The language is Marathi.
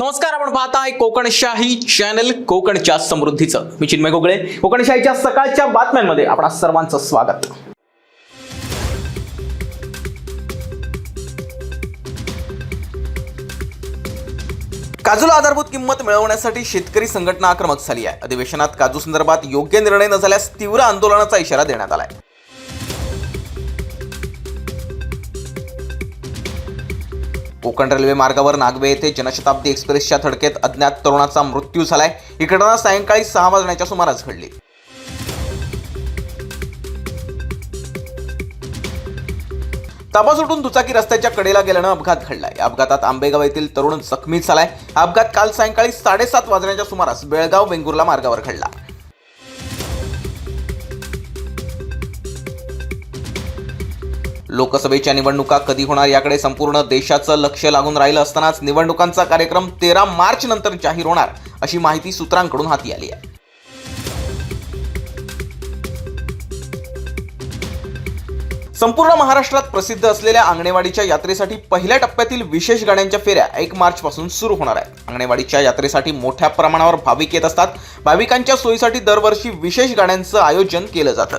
नमस्कार आपण पाहताय कोकणशाही चॅनल कोकणच्या समृद्धीचं. मी चिन्मय गोगळे. कोकणशाहीच्या सकाळच्या बातम्यांमध्ये आपणा सर्वांचं स्वागत. काजूला आधारभूत किंमत मिळवण्यासाठी शेतकरी संघटना आक्रमक झाली आहे. अधिवेशनात काजू संदर्भात योग्य निर्णय न झाल्यास तीव्र आंदोलनाचा इशारा देण्यात आलाय. कोकण रेल्वे मार्गावर नागवे येथे जनशताब्दी एक्सप्रेसच्या धडकेत अज्ञात तरुणाचा मृत्यू झालाय. ही घटना सायंकाळी सहा वाजण्याच्या सुमारास घडली. ताबा सुटून दुचाकी रस्त्याच्या कडेला गेल्यानं अपघात घडलाय. या अपघातात आंबेगाव येथील तरुण जखमी झालाय. अपघात काल सायंकाळी साडेसात वाजण्याच्या सुमारास बेळगाव वेंगुर्ला मार्गावर घडला. लोकसभेच्या निवडणुका कधी होणार याकडे संपूर्ण देशाचं लक्ष लागून राहिलं असतानाच निवडणुकांचा कार्यक्रम तेरा मार्च नंतर जाहीर होणार अशी माहिती सूत्रांकडून हाती आली आहे. संपूर्ण महाराष्ट्रात प्रसिद्ध असलेल्या आंगणेवाडीच्या यात्रेसाठी पहिल्या टप्प्यातील विशेष गाड्यांच्या फेऱ्या एक मार्च पासून सुरू होणार आहेत. आंगणेवाडीच्या यात्रेसाठी मोठ्या प्रमाणावर भाविक येत असतात. भाविकांच्या सोयीसाठी दरवर्षी विशेष गाड्यांचं आयोजन केलं जातं.